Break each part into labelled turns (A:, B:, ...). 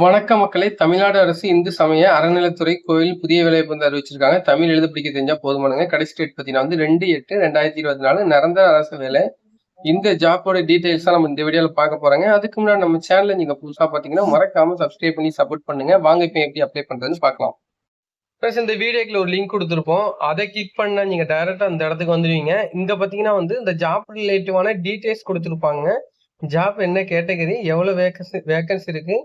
A: வணக்க மக்களே தமிழ்நாடு அரசு இந்து சமய அறநிலைத்துறை கோயில் புதிய வேலை வந்து அறிவிச்சிருக்காங்க. தமிழ் எழுத பிடிக்க தெரிஞ்சா போதுமானுங்க. கடைசி டேட் பார்த்தீங்கன்னா வந்து ரெண்டு எட்டு ரெண்டாயிரத்தி இருபத்தி நாலு நிரந்தர அரசு வேலை. இந்த ஜாப்போட டீடைல்ஸ் தான் நம்ம இந்த வீடியோவில் பார்க்க போறாங்க. அதுக்கு முன்னாடி நம்ம சேனலில் நீங்க புதுசா பாத்தீங்கன்னா மறக்காம சப்ஸ்கிரைப் பண்ணி சப்போர்ட் பண்ணுங்க. வாங்க இப்போ எப்படி அப்ளை பண்றதுன்னு பார்க்கலாம். ப்ளஸ் இந்த வீடியோக்குள்ள ஒரு லிங்க் கொடுத்துருப்போம். அதை கிளிக் பண்ணால் நீங்கள் டைரெக்டாக அந்த இடத்துக்கு வந்துடுவீங்க இங்கே பார்த்தீங்கன்னா வந்து இந்த ஜாப் ரிலேட்டிவான டீட்டெயில்ஸ் கொடுத்துருப்பாங்க. ஜாப் என்ன கேட்டகரி எவ்வளோ வேகன்சி வேகன்சி இருக்குது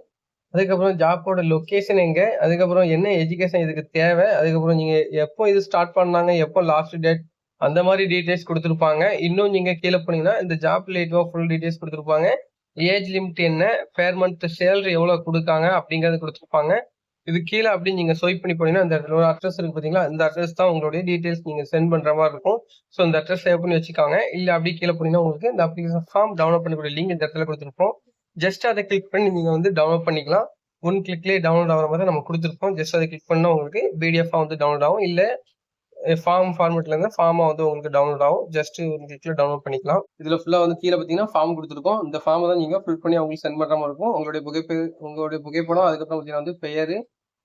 A: அதுக்கப்புறம் ஜாப்போட லொக்கேஷன் எங்க? அதுக்கப்புறம் என்ன எஜுகேஷன் இதுக்கு தேவை? அதுக்கப்புறம் நீங்க எப்போ இது ஸ்டார்ட் பண்ணாங்க? எப்போ லாஸ்ட் டேட் அந்த மாதிரி டீடைல்ஸ் கொடுத்துருப்பாங்க. இன்னும் நீங்க கீழே போனீங்கன்னா இந்த ஜாப் ரிலேட்டிவா ஃபுல் டீடைல்ஸ் கொடுத்துருப்பாங்க. ஏஜ் லிமிட் என்ன? ஃபேர் மந்த் சேலரி எவ்வளோ கொடுக்காங்க? அப்படிங்கறது கொடுத்துருப்பாங்க. இது கீழே அப்படி நீங்க ஸ்வைப் பண்ணி போனீங்கன்னா அந்த இடத்துல ஒரு அட்ரஸ் இருக்கு பாத்தீங்களா? இந்த அட்ரஸ் தான் உங்களுடைய டீடைல்ஸ் நீங்க சென்ட் பண்ற மாதிரி இருக்கும். ஸோ இந்த அட்ரஸ் சேவ் பண்ணி வச்சுக்காங்க. இல்ல அப்படி கீழே போனீங்கன்னா உங்களுக்கு இந்த அப்ளிகேஷன் ஃபார்ம் டவுன்லோட் பண்ணக்கூடிய லிங்க் இந்த இடத்துல கொடுத்துருப்போம். ஜஸ்ட் அதை கிளிக் பண்ணி நீங்கள் வந்து டவுன்லோட் பண்ணிக்கலாம். ஒன் கிளிக்லேயே டவுன்லோட் ஆகிற மாதிரி நம்ம கொடுத்துருப்போம் ஜஸ்ட் அதை கிளிக் பண்ணால் உங்களுக்கு பிடிஎஃபாக வந்து டவுன்லோட் ஆகும். இல்லை ஃபார்ம் ஃபார்மேட்ல இருந்து ஃபார்மாக வந்து உங்களுக்கு டவுன்லோட் ஆகும். ஜஸ்ட் ஒரு கிளிக்ல டவுன்லோட் பண்ணிக்கலாம். இதில் ஃபுல்லாக வந்து கீழே பார்த்தீங்கன்னா ஃபார்ம் கொடுத்துருக்கோம். இந்த ஃபார்மை தான் நீங்கள் ஃபில் பண்ணி அவங்களுக்கு சென்ட் பண்ணுற மாதிரி இருக்கும். உங்களுடைய புகைப்பே உங்களுடைய புகைப்படம் அதுக்கப்புறம் பார்த்தீங்கன்னா வந்து பெயர்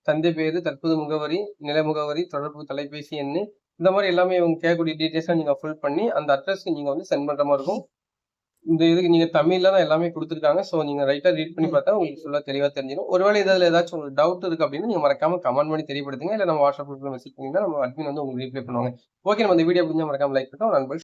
A: தந்தை பேர் தற்போது முகவரி நில முகவரி தொடர்பு தொலைபேசி எண் இந்த மாதிரி எல்லாமே இவங்க கேட்கக்கூடிய டீட்டெயில்ஸாக நீங்கள் ஃபில் பண்ணி அந்த அட்ரஸ்க்கு நீங்கள் வந்து சென்ட் பண்ணுற மாதிரி இருக்கும். இந்த இதுக்கு நீங்க தமிழ்ல தான் எல்லாமே கொடுத்துருக்காங்க. ஸோ நீங்க ரைட்டா ரீட் பண்ணி பார்த்தா உங்களுக்கு ஃபுல்லா தெளிவா தெரிஞ்சிடும் ஒருவேளை இதில் ஏதாச்சும் உங்களுக்கு டவுட் இருக்கு அப்படின்னு நீங்க மறக்காம கமெண்ட் பண்ணி தெரியப்படுத்துங்க. இல்லை நம்ம வாட்ஸ்அப் குரூப்ல மெசேஜ் பண்ணீங்கன்னா நம்ம அட்மின் வந்து உங்களுக்கு ரீப்ளை பண்ணுவாங்க. ஓகே நம்ம இந்த வீடியோ புரிஞ்சா மறக்காம லைக் பண்ணுவோம் நண்பர்கள்